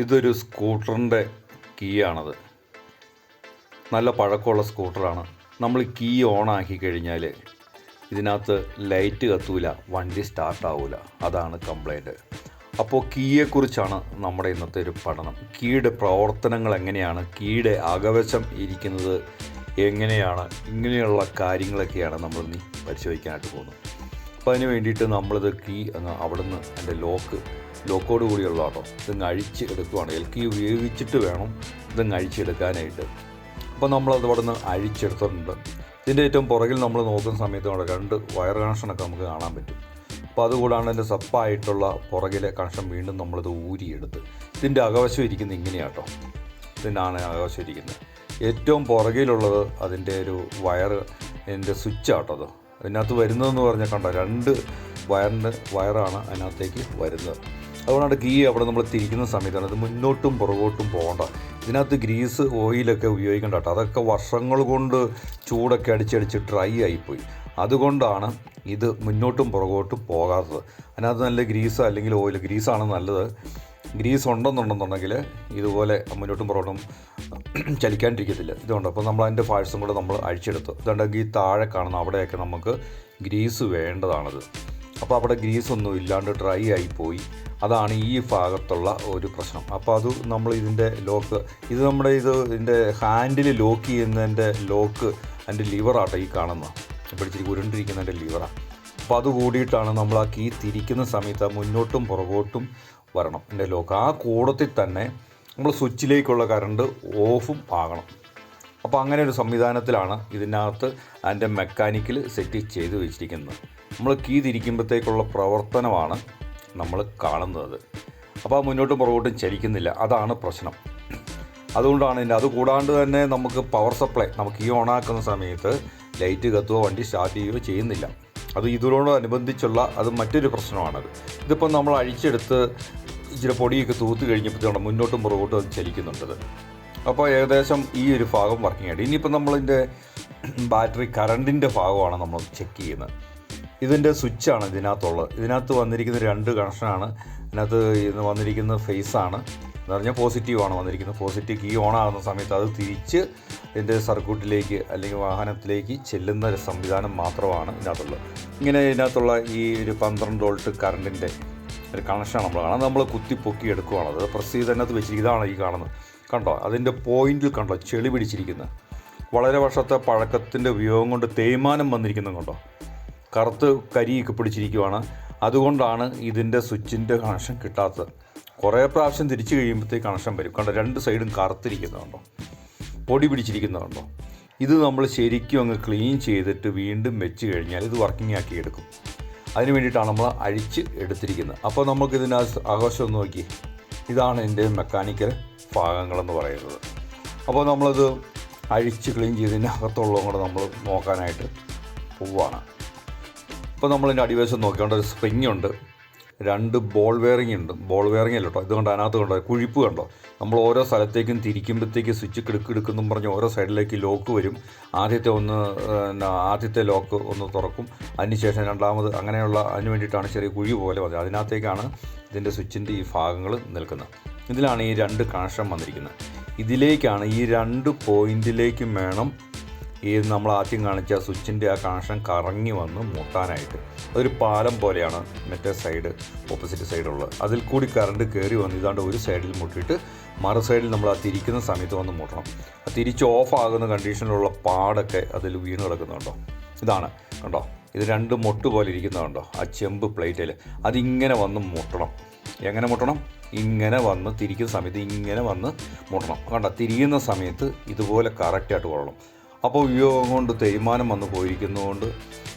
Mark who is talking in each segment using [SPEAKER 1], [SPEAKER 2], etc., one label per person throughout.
[SPEAKER 1] ഇതൊരു സ്കൂട്ടറിന്റെ കീ ആണത് നല്ല പഴക്കമുള്ള സ്കൂട്ടറാണ്. നമ്മൾ കീ ഓൺ ആക്കി കഴിഞ്ഞാൽ ഇതിനകത്ത് ലൈറ്റ് കത്തൂല വണ്ടി സ്റ്റാർട്ട് ആവില്ല അതാണ് കംപ്ലൈന്റ്. അപ്പോൾ കീയെക്കുറിച്ചാണ് നമ്മുടെ ഇന്നത്തെ ഒരു പഠനം. കീയുടെ പ്രവർത്തനങ്ങൾ എങ്ങനെയാണ്? കീയുടെ അകവശം ഇരിക്കുന്നത് എങ്ങനെയാണ്? ഇങ്ങനെയുള്ള കാര്യങ്ങളൊക്കെയാണ് നമ്മൾ ഇനി പരിശോധിക്കാനായിട്ട് പോകുന്നത്. അപ്പോൾ അതിന് വേണ്ടിയിട്ട് നമ്മളിത് കീ അങ്ങ് അവിടെ നിന്ന് അതിന്റെ ലോക്ക് ലോക്കോട് കൂടിയുള്ള കേട്ടോ ഇതങ്ങ് അഴിച്ച് എടുക്കുവാണ്. എൽ കി ഉപയോഗിച്ചിട്ട് വേണം ഇതങ്ങ് അഴിച്ചെടുക്കാനായിട്ട് അപ്പോൾ നമ്മളത് ഇവിടെ നിന്ന് അഴിച്ചെടുത്തിട്ടുണ്ട്. ഇതിന്റെ ഏറ്റവും പുറകിൽ നമ്മൾ നോക്കുന്ന സമയത്ത് അവിടെ രണ്ട് വയർ കണക്ഷനൊക്കെ നമുക്ക് കാണാൻ പറ്റും. അപ്പോൾ അതുകൂടാണ് അതിന്റെ സപ്പായിട്ടുള്ള പുറകിലെ കണക്ഷൻ വീണ്ടും നമ്മളിത് ഊരിയെടുത്ത്. ഇതിന്റെ അകവശം ഇരിക്കുന്നത് ഇങ്ങനെയാട്ടോ. ഇതിനാണ് അകവശം ഇരിക്കുന്നത്. ഏറ്റവും പുറകിലുള്ളത് അതിന്റെ ഒരു വയർ അതിന്റെ സ്വിച്ച് ആട്ടോ അത്. അതിനകത്ത് വരുന്നതെന്ന് പറഞ്ഞാൽ കണ്ടോ രണ്ട് വയറിന്റെ വയറാണ് അതിനകത്തേക്ക് വരുന്നത്. അതുകൊണ്ടാണ് ഗീ അവിടെ നമ്മൾ തിരിക്കുന്ന സമയത്താണ്. അത് മുന്നോട്ടും പുറകോട്ടും പോകേണ്ട. ഇതിനകത്ത് ഗ്രീസ് ഓയിലൊക്കെ ഉപയോഗിക്കേണ്ട കേട്ടോ. അതൊക്കെ വർഷങ്ങൾ കൊണ്ട് ചൂടൊക്കെ അടിച്ചടിച്ച് ഡ്രൈ ആയിപ്പോയി. അതുകൊണ്ടാണ് ഇത് മുന്നോട്ടും പുറകോട്ടും പോകാത്തത്. അതിനകത്ത് നല്ല ഗ്രീസ് അല്ലെങ്കിൽ ഓയിൽ ഗ്രീസാണ് നല്ലത്. ഗ്രീസ് ഉണ്ടെന്നുണ്ടെന്നുണ്ടെങ്കിൽ ഇതുപോലെ മുന്നോട്ടും പുറകോട്ടും ചലിക്കാണ്ടിരിക്കത്തില്ല. ഇതുകൊണ്ട് അപ്പോൾ നമ്മൾ അതിന്റെ ഫാഴ്സും കൂടെ നമ്മൾ അഴിച്ചെടുത്തു. ഇതുണ്ടെങ്കിൽ താഴെ കാണുന്ന അവിടെയൊക്കെ നമുക്ക് ഗ്രീസ് വേണ്ടതാണത്. അപ്പോൾ അവിടെ ഗ്രീസ് ഒന്നും ഇല്ലാണ്ട് ഡ്രൈ ആയി പോയി. അതാണ് ഈ ഭാഗത്തുള്ള ഒരു പ്രശ്നം. അപ്പോൾ അത് നമ്മൾ ഇതിന്റെ ലോക്ക് ഇത് നമ്മുടെ ഇത് ഇതിന്റെ ഹാൻഡിൽ ലോക്ക് ചെയ്യുന്നതിന്റെ ലോക്ക് അതിന്റെ ലിവറാട്ടോ ഈ കാണുന്ന ഇപ്പോൾ ഇച്ചിരി ഉരുണ്ടിരിക്കുന്നതിന്റെ ലിവറാണ് അപ്പോൾ അത് കൂടിയിട്ടാണ് നമ്മൾ ആ കീ തിരിക്കുന്ന സമയത്ത് മുന്നോട്ടും പുറകോട്ടും വരണം എന്റെ ലോക്ക്. ആ കൂടത്തിൽ തന്നെ നമ്മൾ സ്വിച്ചിലേക്കുള്ള കറണ്ട് ഓഫും ആകണം. അപ്പോൾ അങ്ങനെ ഒരു സംവിധാനത്തിലാണ് ഇതിനകത്ത് അതിന്റെ മെക്കാനിക്കൽ സെറ്റ് ചെയ്ത് വെച്ചിരിക്കുന്നത്. നമ്മൾ കീ തിരിക്കുമ്പോഴത്തേക്കുള്ള പ്രവർത്തനമാണ് നമ്മൾ കാണുന്നത്. അപ്പോൾ മുന്നോട്ടും പുറകോട്ടും ചലിക്കുന്നില്ല. അതാണ് പ്രശ്നം. അതുകൊണ്ടാണ് ഇതിന്റെ അത് കൂടാണ്ട് തന്നെ നമുക്ക് പവർ സപ്ലൈ നമുക്ക് ഈ ഓണാക്കുന്ന സമയത്ത് ലൈറ്റ് കത്തുകയോ വണ്ടി സ്റ്റാർട്ട് ചെയ്യുകയോ ചെയ്യുന്നില്ല. അത് ഇതിനോടനുബന്ധിച്ചുള്ള അത് മറ്റൊരു പ്രശ്നമാണത്. ഇതിപ്പോൾ നമ്മൾ അഴിച്ചെടുത്ത് ഇച്ചിരി പൊടിയൊക്കെ തൂത്ത് കഴിഞ്ഞപ്പോഴത്തേക്കാണ് മുന്നോട്ടും പുറകോട്ടും അത് ചലിക്കുന്നുണ്ടത് അപ്പോൾ ഏകദേശം ഈ ഒരു ഭാഗം വർക്കിംഗ് ആയിട്ട്. ഇനിയിപ്പോൾ നമ്മളിതിന്റെ ബാറ്ററി കറണ്ടിന്റെ ഭാഗമാണ് നമ്മൾ ചെക്ക് ചെയ്യുന്നത്. ഇതിന്റെ സ്വിച്ചാണ് ഇതിനകത്തുള്ളത്. ഇതിനകത്ത് വന്നിരിക്കുന്ന രണ്ട് കണക്ഷനാണ് ഇതിനകത്ത് ഇന്ന് വന്നിരിക്കുന്ന ഫേസാണ് എന്ന് പറഞ്ഞാൽ പോസിറ്റീവാണ് വന്നിരിക്കുന്നത്. പോസിറ്റീവ് കീ ഓൺ ആകുന്ന സമയത്ത് അത് തിരിച്ച് ഇതിന്റെ സർക്യൂട്ടിലേക്ക് അല്ലെങ്കിൽ വാഹനത്തിലേക്ക് ചെല്ലുന്ന ഒരു സംവിധാനം മാത്രമാണ് ഇതിനകത്തുള്ളത്. ഇങ്ങനെ ഇതിനകത്തുള്ള ഈ ഒരു പന്ത്രണ്ട് വോൾട്ട് കറണ്ടിന്റെ ഒരു കണക്ഷനാണ് നമ്മൾ കാണാം നമ്മൾ കുത്തി പൊക്കി എടുക്കുവാണ്. അത് പ്രസ് ചെയ്ത് അതിനകത്ത് ഇതാണ് ഈ കാണുന്നത്. കണ്ടോ? അതിന്റെ പോയിന്റിൽ കണ്ടോ? ചെളി പിടിച്ചിരിക്കുന്നത്. വളരെ വർഷത്തെ പഴക്കത്തിന്റെ ഉപയോഗം കൊണ്ട് തേയ്മാനം വന്നിരിക്കുന്നത് കണ്ടോ? കറുത്ത് കരിയൊക്കെ പിടിച്ചിരിക്കുവാണ്. അതുകൊണ്ടാണ് ഇതിന്റെ സ്വിച്ചിന്റെ കണക്ഷൻ കിട്ടാത്തത്. കുറേ പ്രാവശ്യം തിരിച്ചു കഴിയുമ്പോഴത്തേക്ക് കണക്ഷൻ വരും. കണ്ടോ രണ്ട് സൈഡും കറുത്തിരിക്കുന്നുണ്ടോ? പൊടി പിടിച്ചിരിക്കുന്നുണ്ടോ? ഇത് നമ്മൾ ശരിക്കും അങ്ങ് ക്ലീൻ ചെയ്തിട്ട് വീണ്ടും വെച്ച് കഴിഞ്ഞാൽ ഇത് വർക്കിംഗ് ആക്കി എടുക്കും. അതിന് വേണ്ടിയിട്ടാണ് നമ്മൾ അഴിച്ച് എടുത്തിരിക്കുന്നത്. അപ്പോൾ നമുക്ക് ഇതിനകത്ത് ആഘോഷം നോക്കി. ഇതാണ് എന്റെ മെക്കാനിക്കൽ ഭാഗങ്ങളെന്ന് പറയുന്നത്. അപ്പോൾ നമ്മളത് അഴിച്ച് ക്ലീൻ ചെയ്തതിനകത്തുള്ളതും കൂടെ നമ്മൾ നോക്കാനായിട്ട് പോവുകയാണ്. ഇപ്പോൾ നമ്മളിതിന്റെ അടിവശം നോക്കേണ്ട ഒരു സ്പ്രിങ് ഉണ്ട്. രണ്ട് ബോൾ വെയറിംഗ് ഉണ്ട്. ബോൾ വെയറിംഗ് അല്ല കേട്ടോ. ഇത് കണ്ടോ? അതിനകത്ത് കണ്ടോ? കുഴിപ്പ് കണ്ടോ? നമ്മൾ ഓരോ സ്ഥലത്തേക്കും തിരിക്കുമ്പോഴത്തേക്ക് സ്വിച്ച് കിടുക്കിടുക്കെന്നും പറഞ്ഞ് ഓരോ സൈഡിലേക്ക് ലോക്ക് വരും. ആദ്യത്തെ ഒന്ന് ആദ്യത്തെ ലോക്ക് ഒന്ന് തുറക്കും. അതിനുശേഷം രണ്ടാമത് അങ്ങനെയുള്ള അതിന് വേണ്ടിയിട്ടാണ് ചെറിയ കുഴി പോലെ മതി അതിനകത്തേക്കാണ് ഇതിന്റെ സ്വിച്ചിന്റെ ഈ ഭാഗങ്ങൾ നിൽക്കുന്നത്. ഇതിലാണ് ഈ രണ്ട് കണക്ഷൻ വന്നിരിക്കുന്നത്. ഇതിലേക്കാണ് ഈ രണ്ട് പോയിന്റിലേക്കും വേണം ഈ നമ്മൾ ആദ്യം കാണിച്ച സ്വിച്ചിന്റെ ആ കണക്ഷൻ കറങ്ങി വന്ന് മുട്ടാനായിട്ട്. അതൊരു പാലം പോലെയാണ് മറ്റേ സൈഡ് ഓപ്പോസിറ്റ് സൈഡുള്ളത് അതിൽ കൂടി കറണ്ട് കയറി വന്ന് ഇതാണ്ട് ഒരു സൈഡിൽ മുട്ടിയിട്ട് മറു സൈഡിൽ നമ്മൾ ആ തിരിക്കുന്ന സമയത്ത് വന്ന് മുട്ടണം. ആ തിരിച്ച് ഓഫ് ആകുന്ന കണ്ടീഷനിലുള്ള പാടൊക്കെ അതിൽ വീണ് കിടക്കുന്നുണ്ടോ ഇതാണ് കണ്ടോ? ഇത് രണ്ട് മുട്ട് പോലെ ഇരിക്കുന്നതുണ്ടോ ആ ചെമ്പ് പ്ലേറ്റിൽ അതിങ്ങനെ വന്ന് മുട്ടണം. എങ്ങനെ മുട്ടണം? ഇങ്ങനെ വന്ന് തിരിക്കുന്ന സമയത്ത് ഇങ്ങനെ വന്ന് മുട്ടണം. കണ്ടോ? തിരിയുന്ന സമയത്ത് ഇതുപോലെ കറക്റ്റായിട്ട് കൊള്ളണം. അപ്പോൾ ഉപയോഗം കൊണ്ട് തേയ്മാനം വന്ന് പോയിരിക്കുന്നതുകൊണ്ട്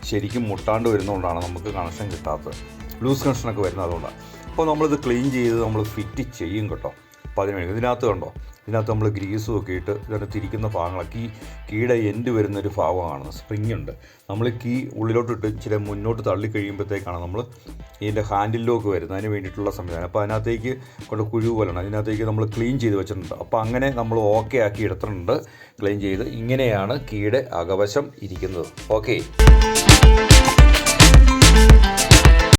[SPEAKER 1] ശരിക്കും മുട്ടാണ്ട് വരുന്നതുകൊണ്ടാണ് നമുക്ക് കണക്ഷൻ കിട്ടാത്തത്. ലൂസ് കണക്ഷനൊക്കെ വരുന്നത് അതുകൊണ്ടാണ് അപ്പോൾ നമ്മളിത് ക്ലീൻ ചെയ്ത് നമ്മൾ ഫിറ്റ് ചെയ്യും കേട്ടോ. വേണ്ടി ഇതിനകത്ത് കണ്ടോ? ഇതിനകത്ത് നമ്മൾ ഗ്രീസും ഒക്കെ ഇട്ട് ഇതിനകത്ത് തിരിക്കുന്ന ഭാഗങ്ങളൊക്കെ ഈ കീയുടെ എൻഡ് വരുന്നൊരു ഭാഗമാണ്. സ്പ്രിങ് ഉണ്ട്. നമ്മൾ കീ ഉള്ളിലോട്ടിട്ട് ഇച്ചിരി മുന്നോട്ട് തള്ളി കഴിയുമ്പോഴത്തേക്കാണ് നമ്മൾ ഇതിന്റെ ഹാൻഡിലേക്ക് വരുന്നത്. അതിന് വേണ്ടിയിട്ടുള്ള സംവിധാനം. അപ്പോൾ അതിനകത്തേക്ക് കൊണ്ട് കുഴു പോലെയാണ് അതിനകത്തേക്ക് നമ്മൾ ക്ലീൻ ചെയ്ത് വെച്ചിട്ടുണ്ട്. അപ്പോൾ അങ്ങനെ നമ്മൾ ഓക്കെ ആക്കി എടുത്തിട്ടുണ്ട്. ക്ലീൻ ചെയ്ത് ഇങ്ങനെയാണ് കീടെ അകവശം ഇരിക്കുന്നത്. ഓക്കെ